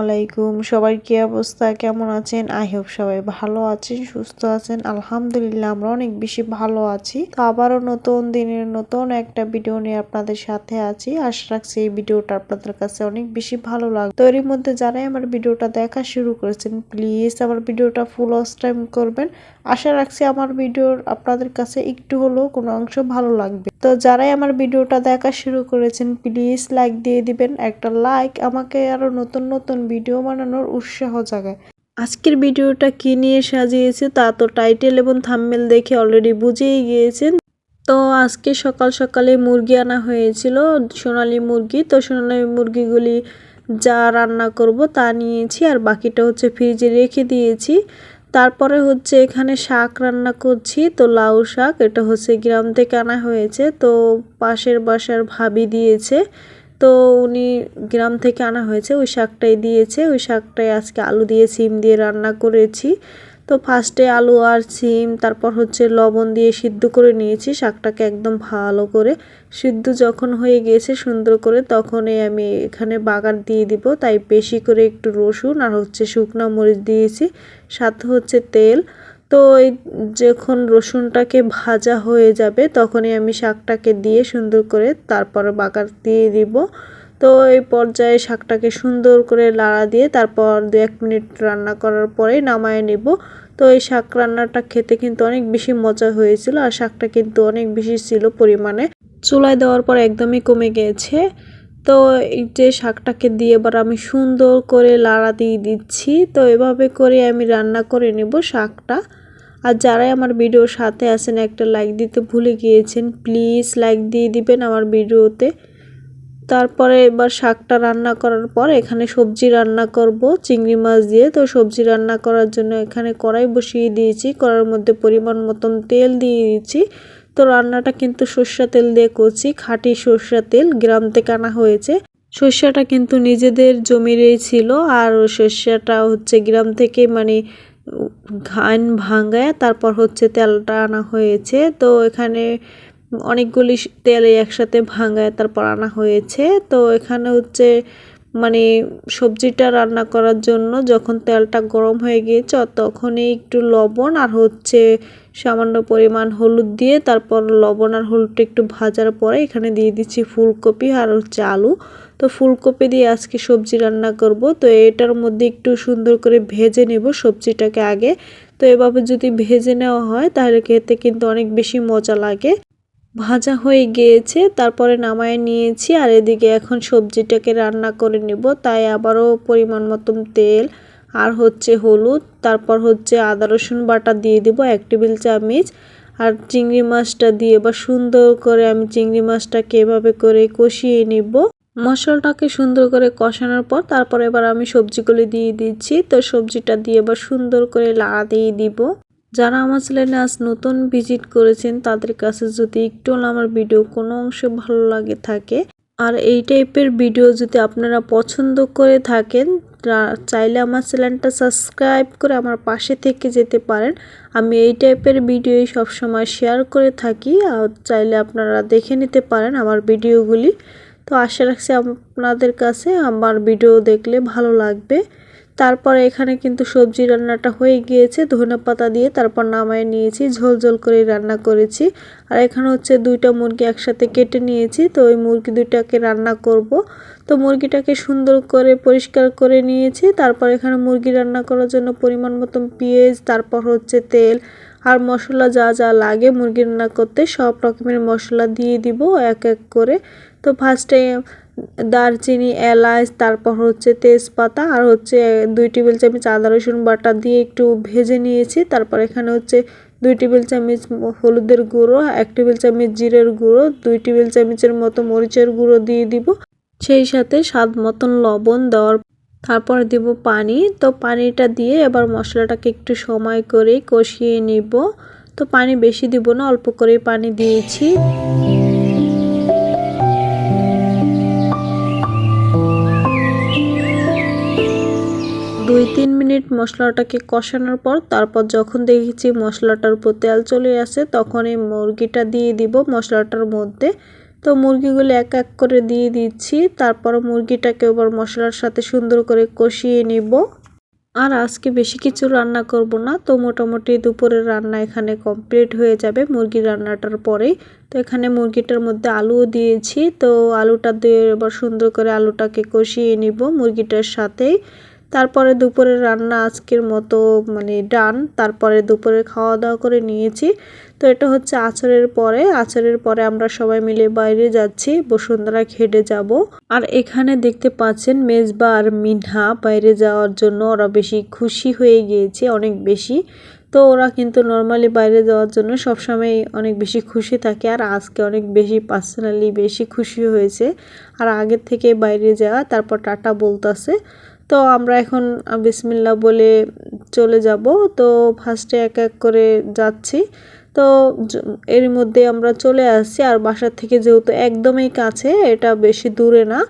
আলাইকুম। সবার কি অবস্থা? কেমন আছেন? আই হোপ সবাই ভালো আছেন, সুস্থ আছেন। আলহামদুলিল্লাহ, আমরা অনেক বেশি ভালো আছি। তো আবারও নতুন দিনের নতুন একটা ভিডিও নিয়ে আপনাদের সাথে আছি। আশা রাখছি এই ভিডিওটা আপনাদের কাছে অনেক বেশি ভালো লাগবে। তো এর মধ্যে যারাই আমার ভিডিওটা দেখা শুরু করেছেন প্লিজ আমার ভিডিওটা ফুল ওয়াচ টাইম করবেন। আশা রাখছি আমার ভিডিওর আপনাদের কাছে একটু হলেও কোনো অংশ ভালো লাগবে। তো যারাই আমার ভিডিওটা দেখা শুরু করেছেন প্লিজ লাইক দিয়ে দিবেন। একটা লাইক আমাকে আরও নতুন নতুন ভিডিও বানানোর উৎসাহ জাগায়। আজকের ভিডিওটা কি নিয়ে সাজিয়েছে তা তো টাইটেল এবং থাম্বনেল দেখে অলরেডি বুঝেই গিয়েছেন। তো আজকে সকাল সকালে মুরগি আনা হয়েছিল, সোনালি মুরগি। তো সোনালি মুরগিগুলি যা রান্না করব তা নিয়েছি, আর বাকিটা হচ্ছে ফ্রিজে রেখে দিয়েছি। তারপরে হচ্ছে এখানে শাক রান্না করছি, তো লাউ শাক, এটা হচ্ছে গ্রাম থেকে আনা হয়েছে, তো পাশের বাসার ভাবি দিয়েছে, তো উনি গ্রাম থেকে আনা হয়েছে, ওই শাকটাই দিয়েছে, ওই শাকটাই আজকে আলু দিয়ে, সিম দিয়ে রান্না করেছি তো ফার্স্টে আলু আর সিম, তারপর হচ্ছে লবণ দিয়ে সিদ্ধ করে নিয়েছি, শাকটাকে একদম ভালো করে সিদ্ধ যখন হয়ে গিয়েছে সুন্দর করে তখনই আমি এখানে বাগার দিয়ে দিব। তাই বেশি করে একটু রসুন আর হচ্ছে শুকনো মরিচ দিয়েছি, সাথে হচ্ছে তেল। তো এই যখন রসুনটাকে ভাজা হয়ে যাবে তখনই আমি শাকটাকে দিয়ে সুন্দর করে তারপরে বাগার দিয়ে দিব। তো এই পর্যায়ে শাকটাকে সুন্দর করে লাড়া দিয়ে তারপর দু এক মিনিট রান্না করার পরে নামায় নেব। তো এই শাক রান্নাটা খেতে কিন্তু অনেক বেশি মজা হয়েছিল আর শাকটা কিন্তু অনেক বেশি ছিল পরিমাণে। চুলায় দেওয়ার পর একদমই কমে গিয়েছে তো এই যে শাকটাকে দিয়ে এবার আমি সুন্দর করে লাড়া দিয়ে দিচ্ছি। তো এভাবে করে আমি রান্না করে নেব শাকটা। আর যারাই আমার ভিডিওর সাথে আছেন, একটা লাইক দিতে ভুলে গিয়েছেন প্লিজ লাইক দিয়ে দিবেন আমার ভিডিওতে। তারপরে এবার শাকটা রান্না করার পর এখানে সবজি রান্না করব, চিংড়ি মাছ দিয়ে। তো সবজি রান্না করার জন্য এখানে কড়াই বসিয়ে দিয়েছি কড়ার মধ্যে পরিমাণ মতন তেল দিয়ে দিয়েছি। তো রান্নাটা কিন্তু সর্ষা তেল দিয়ে করছি, খাঁটি সর্ষা তেল, গ্রাম থেকে আনা হয়েছে। সর্ষাটা কিন্তু নিজেদের জমিরই ছিল আর সর্ষাটা হচ্ছে গ্রাম থেকে মানে ঘান ভাঙ্গায়, তারপর হচ্ছে তেলটা আনা হয়েছে। তো এখানে অনেকগুলি তেলে একসাথে ভাঙায় তারপর আনা হয়েছে। তো এখানে হচ্ছে মানে সবজিটা রান্না করার জন্য যখন তেলটা গরম হয়ে গিয়েছে, তখনই একটু লবণ আর হচ্ছে সামান্য পরিমাণ হলুদ দিয়ে তারপর লবণ আর হলুদটা একটু ভাজার পরে এখানে দিয়ে দিচ্ছি ফুলকপি আর হচ্ছে আলু। তো ফুলকপি দিয়ে আজকে সবজি রান্না করব। তো এটার মধ্যে একটু সুন্দর করে ভেজে নেব সবজিটাকে আগে। তো এভাবে যদি ভেজে নেওয়া হয় তাহলে খেতে কিন্তু অনেক বেশি মজা লাগে। ভাজা হয়ে গিয়েছে, তারপরে নামায় নিয়েছি আর এদিকে এখন সবজিটাকে রান্না করে নেব। তাই আবারও পরিমাণ মতন তেল আর হচ্ছে হলুদ, তারপর হচ্ছে আদা, রসুন বাটা দিয়ে দিব এক টেবিল চামচ। আর চিংড়ি মাছটা দিয়ে বা সুন্দর করে আমি চিংড়ি মাছটাকে এভাবে করে কষিয়ে নিব। মশলাটাকে সুন্দর করে কষানোর পর তারপর এবার আমি সবজিগুলি দিয়ে দিচ্ছি। তো সবজিটা দিয়ে এবার সুন্দর করে লাড়া দিয়ে দিব। যারা আমার চ্যানেলে আজ নতুন ভিজিট করেছেন, তাদের কাছে যদি একটু আমার ভিডিও কোনো অংশে ভালো লাগে থাকে, আর এই টাইপের ভিডিও যদি আপনারা পছন্দ করে থাকেন চাইলে আমার চ্যানেলটা সাবস্ক্রাইব করে আমার পাশে থেকে যেতে পারেন। আমি এই টাইপের ভিডিওই সবসময় শেয়ার করে থাকি, আর চাইলে আপনারা দেখে নিতে পারেন আমার ভিডিওগুলি। তো আশা রাখছি আপনাদের কাছে আমার ভিডিও দেখলে ভালো লাগবে। তারপর এখানে কিন্তু সবজি রান্নাটা হয়ে গিয়েছে। ধনে পাতা দিয়ে তারপর নামায় নিয়েছি, ঝোল ঝোল করে রান্না করেছি। আর এখানে হচ্ছে দুইটা মুরগি একসাথে কেটে নিয়েছি, তো ওই মুরগি দুইটাকে রান্না করব। তো মুরগিটাকে সুন্দর করে পরিষ্কার করে নিয়েছি। তারপর এখানে মুরগি রান্না করার জন্য পরিমাণ মতন পেঁয়াজ, তারপর হচ্ছে তেল আর মশলা যা যা লাগে মুরগি রান্না করতে সব রকমের মশলা দিয়ে দিব এক এক করে। তো ফার্স্টে দারচিনি, এলাচ, তারপর হচ্ছে তেজপাতা আর হচ্ছে দুই টেবিল চামচ আদা, রসুন বাটা দিয়ে একটু ভেজে নিয়েছি। তারপর এখানে হচ্ছে দুই টেবিল চামচ হলুদের গুঁড়ো, এক টেবিল চামচ জিরের গুঁড়ো, দুই টেবিল চামচের মতো মরিচের গুঁড়ো দিয়ে দিব। সেই সাথে স্বাদ মতন লবণ দেওয়ার তারপর দিব পানি। তো পানিটা দিয়ে এবার মশলাটাকে একটু সময় করে কষিয়ে নিব। তো পানি বেশি দিব না, অল্প করে পানি দিয়েছি। দুই তিন মিনিট মশলাটাকে কষানোর পর তারপর যখন দেখেছি মশলাটার উপর তেল চলে আসে তখন এই মুরগিটা দিয়ে দিব মশলাটার মধ্যে। তো মুরগিগুলো এক এক করে দিয়ে দিচ্ছি, তারপর মুরগিটাকে এবার মশলার সাথে সুন্দর করে কষিয়ে নিব। আর আজকে বেশি কিছু রান্না করব না, তো মোটামুটি দুপুরের রান্না এখানে কমপ্লিট হয়ে যাবে মুরগির রান্নাটার পরেই। তো এখানে মুরগিটার মধ্যে আলুও দিয়েছি, তো আলুটা দিয়ে এবার সুন্দর করে আলুটাকে কষিয়ে নিব মুরগিটার সাথেই। তারপরে দুপুরের রান্না আজকের মতো মানে ডান। তারপরে দুপুরে খাওয়া দাওয়া করে নিয়েছি। তো এটা হচ্ছে আচারের পরে। আচারের পরে আমরা সবাই মিলে বাইরে যাচ্ছি, বসুন্ধরা খেডে যাব। আর এখানে দেখতে পাচ্ছেন মেজবা আর মিনহা বাইরে যাওয়ার জন্য। ওরা বেশি খুশি হয়ে গিয়েছে, অনেক বেশি। তো ওরা কিন্তু নর্মালি বাইরে যাওয়ার জন্য সবসময় অনেক বেশি খুশি থাকে। আর আজকে অনেক বেশি, পার্সোনালি বেশি খুশি হয়েছে। আর আগের থেকে বাইরে যাওয়া, তারপর টাটা বলতেছে। তো আমরা এখন বিসমিল্লা বলে চলে যাব। তো ফার্স্টে এক এক করে যাচ্ছি। তো এর মধ্যে আমরা চলে আসছি। আর বাসার থেকে যেহেতু একদমই কাছে, এটা বেশি দূরে না।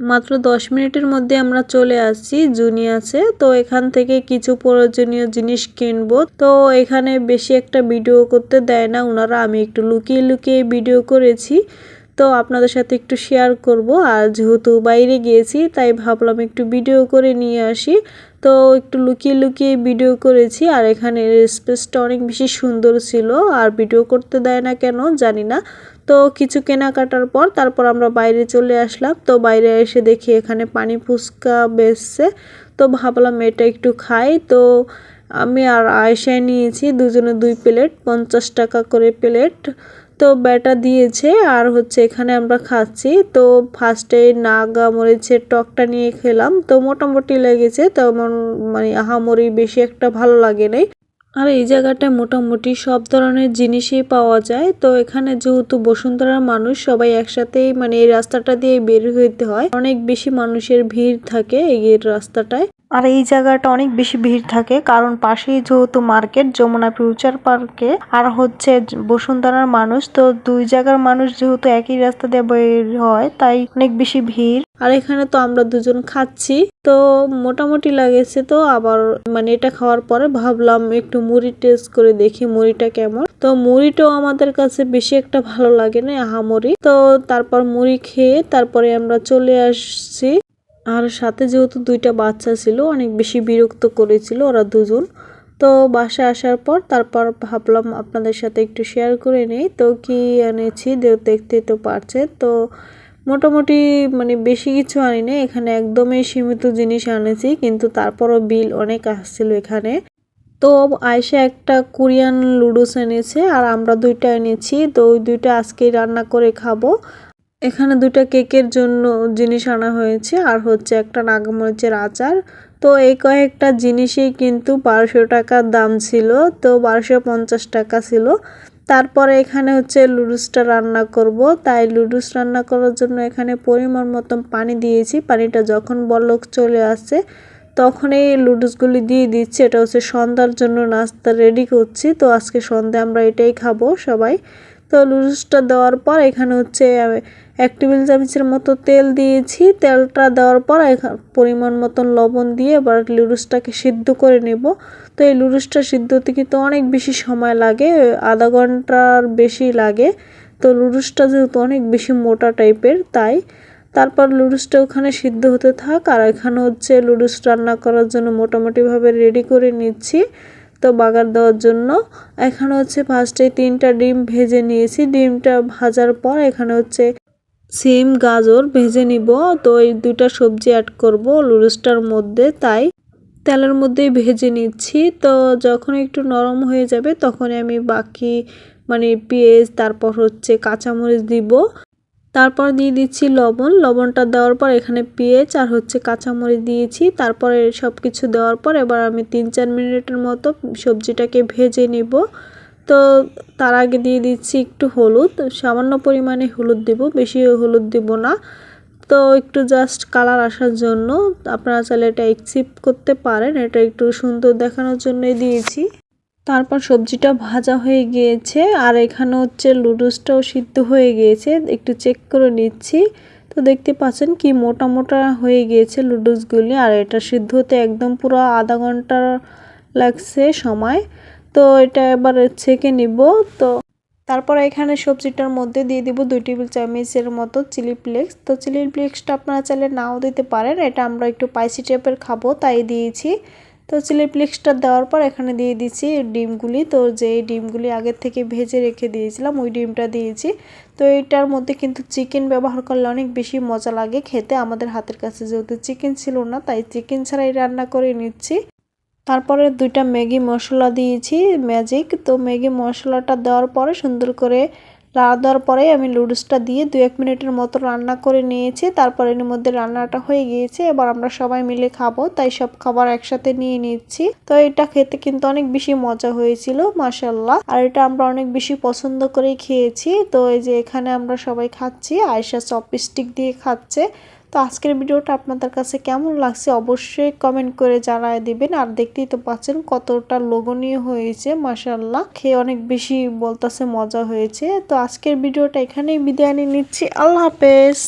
মাত্র দশ মিনিটের মধ্যে আমরা চলে আসছি জুনি আছে তো এখান থেকে কিছু প্রয়োজনীয় জিনিস কিনবো। তো এখানে বেশি একটা ভিডিও করতে দেয় না। ওনারা আমি একটু লুকিয়ে লুকিয়ে ভিডিও করেছি। তো আপনাদের সাথে একটু শেয়ার করব। আর যেহেতু বাইরে গিয়েছি, তাই ভাবলাম একটু ভিডিও করে নিয়ে আসি। তো একটু লুকিয়ে লুকিয়ে ভিডিও করেছি। আর এখানে স্পেসটা অনেক বেশি সুন্দর ছিল। আর ভিডিও করতে দেয় না কেন জানি না। তো কিছু কেনাকাটার পর তারপর আমরা বাইরে চলে আসলাম। তো বাইরে এসে দেখি এখানে পানি ফুচকা বেসছে তো ভাবলাম এটা একটু খাই। তো আমি আর আয়সায় নিয়েছি দুজনে দুই প্লেট, পঞ্চাশ টাকা করে প্লেট। তো ব্যাটা দিয়েছে আর হচ্ছে এখানে আমরা খাচ্ছি। তো ফার্স্টে নাগা মরিচের টকটা নিয়ে খেলাম, তো মোটামুটি লেগেছে। তেমন মানে আহামরি বেশি একটা ভালো লাগে নাই আর এই জায়গাটায় মোটামুটি সব ধরনের জিনিসই পাওয়া যায়। তো এখানে যেহেতু বসুন্ধরার মানুষ, সবাই একসাথেই মানে এই রাস্তাটা দিয়ে বের হইতে হয়। অনেক বেশি মানুষের ভিড় থাকে এই রাস্তাটায়। আর এই জায়গাটা অনেক বেশি ভিড় থাকে। কারণ পাশেই যেহেতু মার্কেট, যমুনা ফিউচার পার্কে, আর হচ্ছে বসুন্ধরার মানুষ, তো দুই জায়গার মানুষ যেহেতু একই রাস্তা দিয়ে বের হয়, তাই অনেক বেশি ভিড়। আর এখানে তো আমরা দুজন খাচ্ছি। তো মোটামুটি লাগেছে তো, আবার মানে এটা খাওয়ার পরে ভাবলাম একটু মুড়ি টেস্ট করে দেখি মুড়িটা কেমন। তো মুড়িটাও আমাদের কাছে বেশি একটা ভালো লাগে না, আহামরি। তো তারপর মুড়ি খেয়ে তারপরে আমরা চলে আসছি। আর সাথে যেহেতু দুইটা বাচ্চা ছিল, অনেক বেশি বিরক্ত করেছিল ওরা দুজন। তো বাসায় আসার পর তারপর ভাবলাম আপনাদের সাথে একটু শেয়ার করে নেই। তো কি এনেছি দেখতে তো পারছে তো মোটামুটি মানে বেশি কিছু আনি না এখানে একদমই সীমিত জিনিস আনেছি, কিন্তু তারপরও বিল অনেক আসছিল এখানে। তো আয়সা একটা কোরিয়ান লুডুস এনেছে, আর আমরা দুইটা এনেছি। তো ওই দুইটা আজকেই রান্না করে খাব। এখানে দুটা কেকের জন্য জিনিস আনা হয়েছে, আর হচ্ছে একটা নাগমরিচের আচার। তো এই কয়েকটা জিনিসই কিন্তু বারোশো টাকার দাম ছিল, তো বারোশো পঞ্চাশ টাকা ছিল। তারপরে এখানে হচ্ছে লুডুসটা রান্না করব। তাই লুডুস রান্না করার জন্য এখানে পরিমাণ মতন পানি দিয়েছি। পানিটা যখন বলক চলে আসছে তখন এই লুডুসগুলি দিয়ে দিচ্ছি। এটা হচ্ছে সন্ধ্যার জন্য নাস্তা রেডি করছি। তো আজকে সন্ধ্যে আমরা এটাই খাব সবাই। তো লুডুসটা দেওয়ার পর এখানে হচ্ছে এক টেবিল চামচের মতো তেল দিয়েছি। তেলটা দেওয়ার পর পরিমাণ মতন লবণ দিয়ে এবার লুডুসটাকে সিদ্ধ করে নেব। তো এই লুডুসটা সিদ্ধ হতে কিন্তু অনেক বেশি সময় লাগে, আধা ঘণ্টার বেশি লাগে। তো লুডুসটা যেহেতু অনেক বেশি মোটা টাইপের, তাই তারপর লুডুসটা ওখানে সিদ্ধ হতে থাক। আর এখানে হচ্ছে লুডুস রান্না করার জন্য মোটামুটিভাবে রেডি করে নিচ্ছি তো বাগার দেওয়ার জন্য। এখানে হচ্ছে ফার্স্টে তিনটা ডিম ভেজে নিয়েছি। ডিমটা ভাজার পর এখানে হচ্ছে সিম, গাজর ভেজে নিব। তো এই দুটা সবজি অ্যাড করব। লুডুসটার মধ্যে তাই তেলের মধ্যেই ভেজে নিচ্ছি। তো যখন একটু নরম হয়ে যাবে তখন আমি বাকি মানে পেঁয়াজ, তারপর হচ্ছে কাঁচামরিচ দিব। তারপর দিয়ে দিচ্ছি লবণ। লবণটা দেওয়ার পর এখানে পেঁয়াজ আর হচ্ছে কাঁচামরিচ দিয়েছি। তারপরে সব কিছু দেওয়ার পর এবার আমি তিন চার মিনিটের মতো সবজিটাকে ভেজে নিব। তো তার আগে দিয়ে দিচ্ছি একটু হলুদ, সামান্য পরিমাণে হলুদ দিব, বেশি হলুদ দিব না। তো একটু জাস্ট কালার আসার জন্য আপনারা চাইলে এটা এক্সিপ করতে পারেন, এটা একটু সুন্দর দেখানোর জন্যই দিয়েছি। তারপর সবজিটা ভাজা হয়ে গিয়েছে, আর এখানে হচ্ছে লুডুসটাও সিদ্ধ হয়ে গিয়েছে, একটু চেক করে নিচ্ছি। তো দেখতে পাচ্ছেন কি মোটা মোটা হয়ে গিয়েছে লুডুসগুলি আর এটা সিদ্ধ হতে একদম পুরো আধা ঘণ্টার লাগছে সময়। তো এটা এবার ছেঁকে নিব, তো তারপর এখানে সবজিটার মধ্যে দিয়ে দিব দুই টেবিল চামচের মতো চিলি ফ্লেক্স। তো চিলি ফ্লেক্সটা আপনারা চাইলে নাও দিতে পারেন, এটা আমরা একটু পাইসি টাইপের খাব, তাই দিয়েছি। তো চিলি ফ্লেক্সটা দেওয়ার পর এখানে দিয়ে দিচ্ছি ডিমগুলি, তো যে ডিমগুলি আগের থেকে ভেজে রেখে দিয়েছিলাম, ওই ডিমটা দিয়েছি। তো এটার মধ্যে কিন্তু চিকেন ব্যবহার করলে অনেক বেশি মজা লাগে খেতে, আমাদের হাতের কাছে যেহেতু চিকেন ছিল না, তাই চিকেন ছাড়াই রান্না করে নিচ্ছি। তারপরে দুইটা ম্যাগি মশলা দিয়েছি ম্যাজিক তো ম্যাগি মশলাটা দেওয়ার পরে সুন্দর করে রান্না দেওয়ার পরে আমি লুডুসটা দিয়ে দু এক মিনিটের মতো রান্না করে নিয়েছি। তারপরে এর মধ্যে রান্নাটা হয়ে গিয়েছে, এবার আমরা সবাই মিলে খাব, তাই সব খাবার একসাথে নিয়ে নিচ্ছি। তো এটা খেতে কিন্তু অনেক বেশি মজা হয়েছিল মাসাল্লাহ আর এটা আমরা অনেক বেশি পছন্দ করেই খেয়েছি। তো এই যে এখানে আমরা সবাই খাচ্ছি আয়সা চপস্টিক দিয়ে খাচ্ছে। তো আজকের ভিডিওটা আপনাদের কাছে কেমন লাগছে অবশ্যই কমেন্ট করে জানায় দিবেন। আর দেখতেই তো পাচ্ছেন কতটা লোভনীয় হয়েছে মাসাল্লাহ খেয়ে অনেক বেশি বলতেছে মজা হয়েছে। তো আজকের ভিডিওটা এখানেই বিদায় নিয়ে নিচ্ছি। আল্লাহ হাফেজ।